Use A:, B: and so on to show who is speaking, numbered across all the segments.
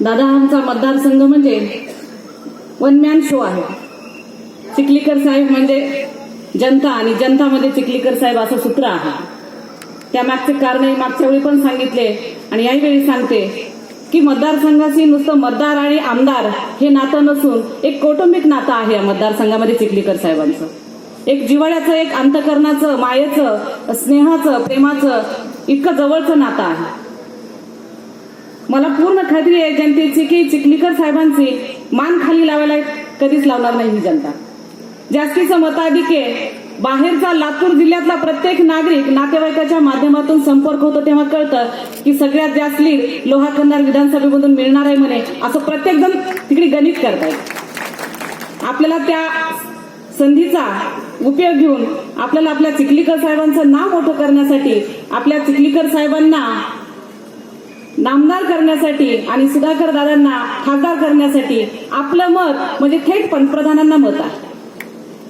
A: दादा आमचा मतदारसंघ म्हणजे वन मॅन शो आहे. चिखलीकर साहेब म्हणजे जनता आणि जनतामध्ये चिखलीकर साहेब असं सूत्र आहे. त्यामागचे कारण मागच्या वेळी पण सांगितले आणि याही वेळी सांगते की मतदारसंघाशी नुसतं मतदार आणि आमदार हे नातं नसून एक कौटुंबिक नातं आहे या मतदारसंघामध्ये चिखलीकर साहेबांचं. एक जिवाळ्याचं एक अंतकरणाचं मायेचं स्नेहाचं प्रेमाचं इतकं जवळचं नातं आहे. मला पूर्ण खात्री आहे जनतेची की चिखलीकर साहेबांची मान खाली लावायला कधीच लावणार नाही ही जनता. जास्तीचं मताधिके बाहेरचा लातूर जिल्ह्यातला प्रत्येक नागरिक नातेवाईकाच्या माध्यमातून संपर्क होतो तेव्हा कळतं की सगळ्यात जास्त लीड लोहा कंदार विधानसभेमधून मिळणार आहे म्हणे असं प्रत्येक जण तिकडे गणित करतायत. आपल्याला त्या संधीचा उपयोग घेऊन आपल्याला आपल्या चिखलीकर साहेबांचं नाव मोठं करण्यासाठी आपल्या चिखलीकर साहेबांना नामदार करण्यासाठी आणि सुधाकर दादांना खासदार करण्यासाठी आपलं मत म्हणजे थेट पंतप्रधानांना मत आहे.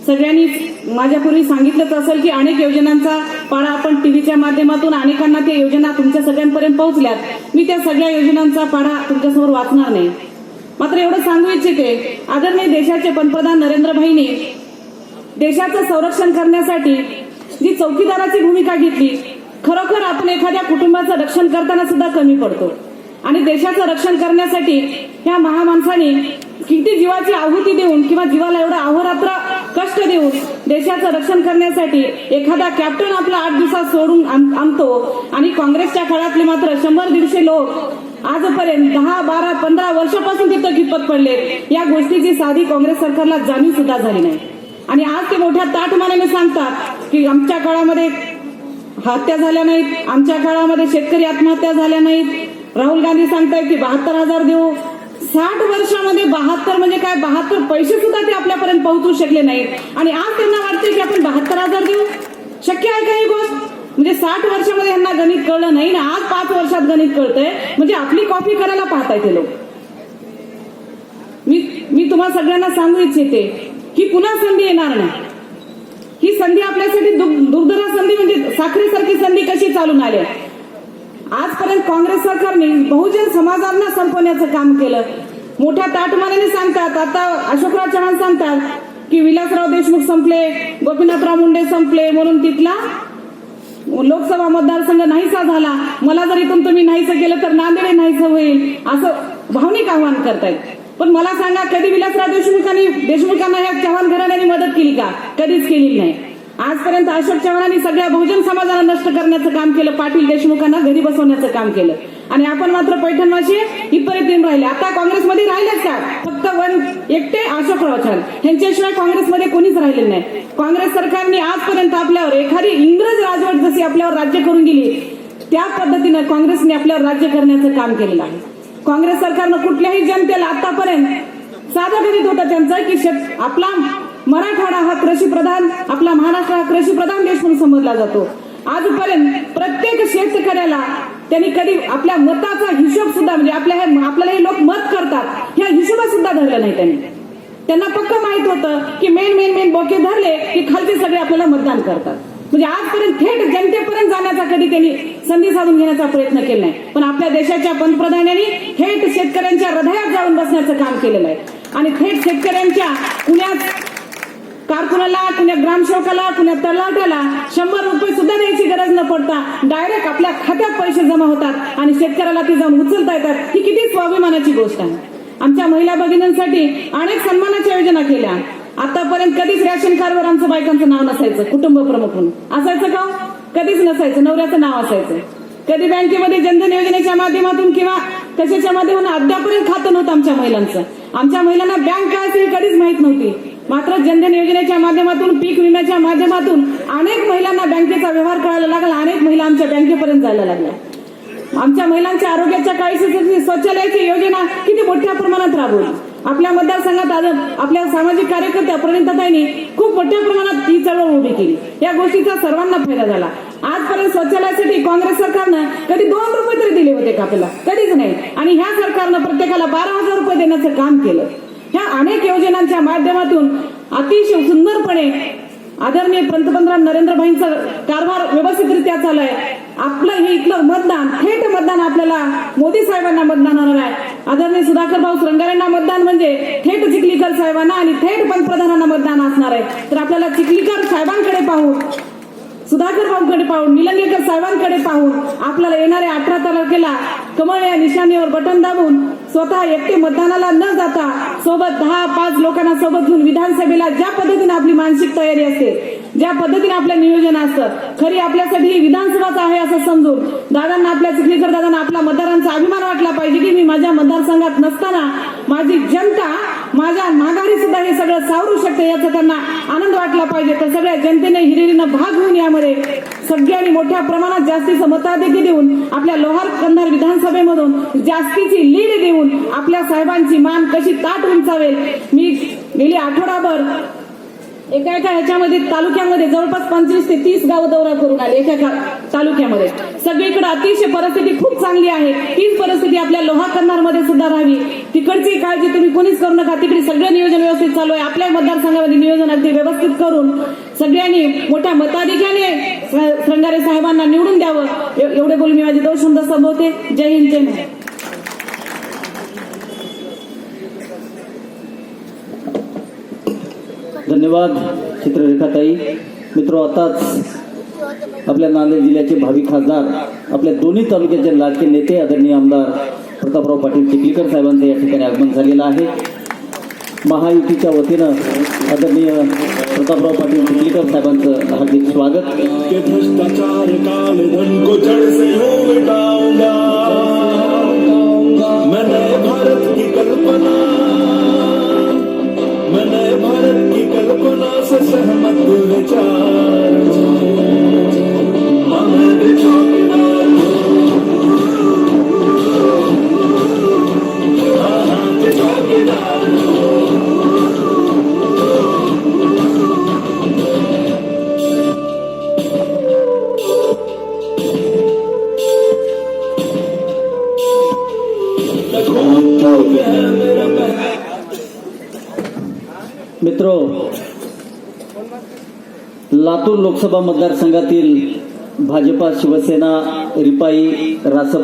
A: सगळ्यांनी माझ्यापूर्वी सांगितलंच असेल की अनेक योजनांचा पाडा आपण टीव्हीच्या माध्यमातून अनेकांना त्या योजना तुमच्या सगळ्यांपर्यंत पोहोचल्यात. मी त्या सगळ्या योजनांचा पाडा तुमच्यासमोर वाचणार नाही. मात्र एवढं सांगू इच्छिते आदरणीय देशाचे पंतप्रधान नरेंद्रभाईंनी देशाचं संरक्षण करण्यासाठी जी चौकीदाराची भूमिका घेतली खरोखर आपण एखाद्या कुटुंबाचं रक्षण करताना सुद्धा कमी पडतो. आणि देशाचं रक्षण करण्यासाठी ह्या महामाणसाने किती जीवाची आहुती देऊन किंवा जीवाला एवढं अहोरात्र कष्ट देऊन देशाचं रक्षण करण्यासाठी एखादा कॅप्टन आपला आठ दिवसात सोडून आण- आणतो. आणि काँग्रेसच्या काळातले मात्र शंभर दीडशे लोक आजपर्यंत दहा बारा पंधरा वर्षापासून तिथं कितपत पडले या गोष्टीची साधी काँग्रेस सरकारला जाणीव सुद्धा झाली नाही. आणि आज ते मोठ्या ताटमानाने सांगतात की आमच्या काळामध्ये हत्या झाल्या नाहीत. आमच्या काळामध्ये शेतकरी आत्महत्या झाल्या नाहीत. राहुल गांधी सांगतायत की बहात्तर हजार देऊ. साठ वर्षामध्ये बहात्तर म्हणजे काय? बहात्तर पैसे सुद्धा ते आपल्यापर्यंत पोहोचू शकले नाहीत. आणि आज त्यांना वाटते की आपण बहात्तर हजार देऊ. शक्य आहे का ही गोष्ट? म्हणजे साठ वर्षामध्ये यांना गणित कळलं नाही ना? आज पाच वर्षात गणित कळतंय. म्हणजे आपली कॉपी करायला पाहताय ते लोक. मी मी तुम्हाला सगळ्यांना सांगू इच्छिते की पुन्हा संधी येणार नाही. ही संधी आपल्यासाठी दुर्धरा संधी म्हणजे साखरेसारखी संधी कशी चालून आली? आजपर्यंत काँग्रेस सरकारने बहुजन समाजांना संपवण्याचं काम केलं. मोठ्या ताटमानाने सांगतात आता अशोकराव चव्हाण सांगतात की विलासराव देशमुख संपले गोपीनाथराव मुंडे संपले म्हणून तिथला लोकसभा मतदारसंघ नाहीसा झाला. मला जर इथून तुम्ही नाहीसं केलं तर नांदेड नाहीसं होईल असं भावनिक आवाहन करतायत. पण मला सांगा कधी विलासराव देशमुखांनी देशमुखांना या चव्हाण घराण्याने मदत केली का? कधीच केली नाही. आजपर्यंत अशोक चव्हाणांनी सगळ्या बहुजन समाजाला नष्ट करण्याचं काम केलं पाटील देशमुखांना घरी बसवण्याचं काम केलं. आणि आपण मात्र पैठणवाशी इथपर्यंत येऊन राहिले. आता काँग्रेसमध्ये राहिलेच का? फक्त वन एकटे अशोक चव्हाण. यांच्याशिवाय काँग्रेसमध्ये कोणीच राहिले नाही. काँग्रेस सरकारने आजपर्यंत आपल्यावर एखादी इंग्रज राजवट जशी आपल्यावर राज्य करून गेली त्या पद्धतीनं काँग्रेसने आपल्यावर राज्य करण्याचं काम केलेलं आहे. काँग्रेस सरकारनं कुठल्याही जनतेला आतापर्यंत साधं करीत होतं त्यांचं की शेत आपला मराठवाडा हा कृषी प्रधान आपला महाराष्ट्र हा कृषी प्रधान देश म्हणून समजला जातो. आजपर्यंत प्रत्येक शेतकऱ्याला त्यांनी कधी आपल्या मताचा हिशोब सुद्धा म्हणजे आपल्या हे आपल्याला हे लोक मत करतात ह्या हिशोबात सुद्धा धरला नाही त्यांनी. त्यांना पक्क माहीत होतं की मेन मेन मेन बोके धरले की खालचे सगळे आपल्याला मतदान करतात. म्हणजे आजपर्यंत थेट जनतेपर्यंत जाण्याचा कधी त्यांनी संधी साधून घेण्याचा प्रयत्न केला नाही. पण आपल्या देशाच्या पंतप्रधानांनी थेट शेतकऱ्यांच्या हृदयात जाऊन बसण्याचं काम केलेलं आहे. आणि थेट शेतकऱ्यांच्या पुण्यात कारकुनाला कुण्या ग्रामसेवकाला कुण्या तलाट्याला शंभर रुपये सुद्धा द्यायची गरज न पडता डायरेक्ट आपल्या खात्यात पैसे जमा होतात आणि शेतकऱ्याला ते जाऊन उचलता येतात. ही किती स्वाभिमानाची गोष्ट आहे. आमच्या महिला भगिनींसाठी अनेक सन्मानाच्या योजना केल्या. आतापर्यंत कधीच रॅशन कार्डवर आमचं बायकांचं नाव नसायचं कुटुंब प्रमुख म्हणून. असायचं का? कधीच नसायचं नवऱ्याचं नाव असायचं. कधी बँकेमध्ये जनधन योजनेच्या माध्यमातून किंवा कशाच्या माध्यमातून अद्यापर्यंत खातं नव्हतं आमच्या महिलांचं. आमच्या महिलांना बँक काय असेल कधीच माहीत नव्हती. मात्र जनधन योजनेच्या माध्यमातून पीक विम्याच्या माध्यमातून अनेक महिलांना बँकेचा व्यवहार करायला लागला अनेक महिला आमच्या बँकेपर्यंत जायला लागल्या. आमच्या महिलांच्या आरोग्याच्या काळजी शौचालयाची योजना किती मोठ्या प्रमाणात राबवली. आपल्या मतदारसंघात आज आपल्या सामाजिक कार्यकर्त्या प्रणिताताईंनी खूप मोठ्या प्रमाणात ही चळवळ उभी केली. या गोष्टीचा सर्वांना फायदा झाला. आजपर्यंत शौचालयासाठी काँग्रेस सरकारनं कधी दोन रुपये तरी दिले होते का आपल्याला कधीच नाही. आणि ह्या सरकारनं प्रत्येकाला बारा हजार रुपये देण्याचं काम केलं. ह्या अनेक योजनांच्या माध्यमातून अतिशय सुंदरपणे आदरणीय पंतप्रधान नरेंद्रभाईंचा कारभार व्यवस्थितरित्या चालू आहे आपलं हे इथलं मतदान थेट मतदान आपल्याला मोदी साहेबांना मतदान होणार आहे. आदरणीय सुधाकर भाऊ श्रंगारेंना मतदान म्हणजे थेट चिखलीकर साहेबांना आणि थेट पंतप्रधानांना मतदान असणार आहे. तर आपल्याला चिखलीकर साहेबांकडे पाहून सुधाकर भाऊकडे पाहून निलंगेकर साहेबांकडे पाहून आपल्याला येणाऱ्या अठरा तारखेला कमळ या निशाणीवर बटन दाबून स्वतः एकटे मतदानाला न जाता सोबत दहा पाच लोकांना सोबत घेऊन विधानसभेला ज्या पद्धतीने आपली मानसिक तयारी असते ज्या पद्धतीने आपलं नियोजन असतं खरी आपल्यासाठी विधानसभाच आहे असं समजून दादांना आपल्या चिखलीकर दादांना आपल्या मतदारांचा अभिमान वाटला पाहिजे की मी माझ्या मतदारसंघात नसताना माझी जनता माझ्या माघारी सुद्धा हे सगळं सावरू शकते याचा त्यांना आनंद वाटला पाहिजे. तर सगळ्या जनतेने हिरिरीनं भाग घेऊन यामध्ये सगळ्यांनी मोठ्या प्रमाणात जास्तीचं मताधिक्य देऊन आपल्या लोहार कंधार विधानसभेमधून जास्तीची लीड देऊन आपल्या साहेबांची मान कशी ताट उंचावेल. मी गेली आठवडाभर एका एका ह्याच्यामध्ये तालुक्यामध्ये जवळपास पंचवीस ते तीस गाव दौरा करून आले एका एका तालुक्यामध्ये. सगळीकडे अतिशय परिस्थिती खूप चांगली आहे. तीच परिस्थिती आपल्या लोहा कन्नारमध्ये सुद्धा राहावी. तिकडची काळजी तुम्ही कोणीच करू नका. तिकडे सगळं नियोजन व्यवस्थित चालू आहे. आपल्या मतदारसंघामध्ये नियोजन अगदी व्यवस्थित करून सगळ्यांनी मोठ्या मताधिक्याने श्रंगारे साहेबांना निवडून द्यावं. एवढे बोलून मी माझे दोष शब्द संभवते जय हिंद जय महाराज
B: धन्यवाद चित्ररेखाताई मित्र आताच आपल्या नांदेड जिल्ह्याचे भावी खासदार आपल्या दोन्ही तालुक्याचे लाडके नेते आदरणीय आमदार प्रतापराव पाटील चिखलीकर साहेबांचं या ठिकाणी आगमन झालेलं आहे. महायुतीच्या वतीनं आदरणीय प्रतापराव पाटील चिखलीकर साहेबांचं हार्दिक स्वागत. मित्र लातूर लोकसभा मतदारसंघातील भाजपा शिवसेना रिपाई रासप